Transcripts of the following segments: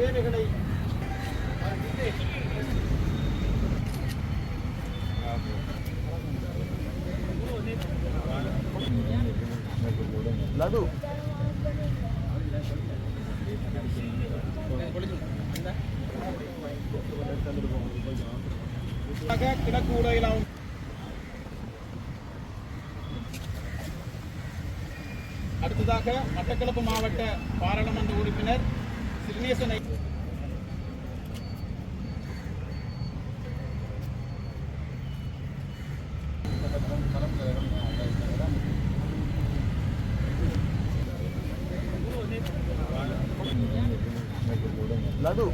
சேவைகளை லடு. கிழக்கு உடையிலாவும் அடுத்ததாக மட்டக்களப்பு மாவட்ட பாராளுமன்ற உறுப்பினர் சிறுநேசன் ஐ- லது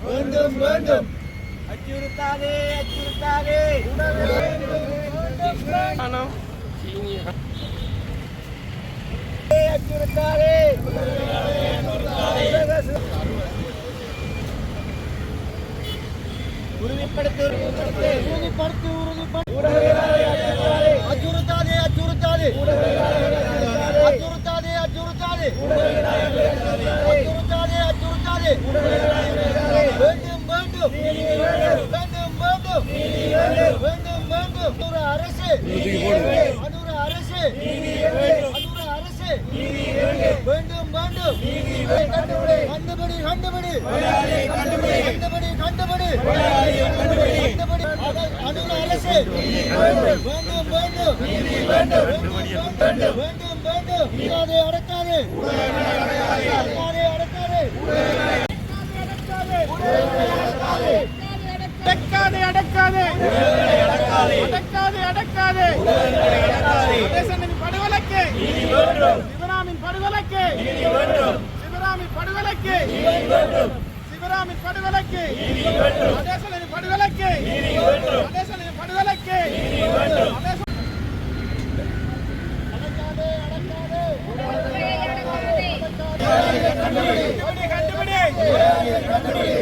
வேண்டும் வேண்டும் அச்சுறுத்தாதே அச்சுறுத்தாதே அச்சுறுத்தாதே உறுதிப்படுத்து உறுதிப்படுத்து உறுதிப்படுத்து அச்சுறுத்தாதே அச்சுறுத்தாதே அச்சுறுத்தாதே அச்சுறுத்தாதே அச்சுறுத்தாதே அச்சுறுத்தாதே வேண்டும் வேண்டும் வேண்டும் வேண்டும் வேண்டும் வேண்டும் அனுர அரசு அனுர அரசு அனுர அரசு வேண்டும் வேண்டும் கண்டுபிடி கண்டுபிடி அனுர அரசு வேண்டும். வேண்டும் வேண்டும் வேண்டும் வேண்டும். இல்லாதே அடக்காதே அடக்காதே அடக்காதே அடக்காதே அடக்காதே அடக்காதே அடக்காதே படுகொலைக்கு சிவராமின் படுகொலைக்கு. சிவராமின் படுகொலைக்கு சிவராமின் படுகொலைக்கு நடேசனின் படுகொலைக்கு நடேசனின் படுகொலைக்கு கண்டுபிடி கண்டுபிடி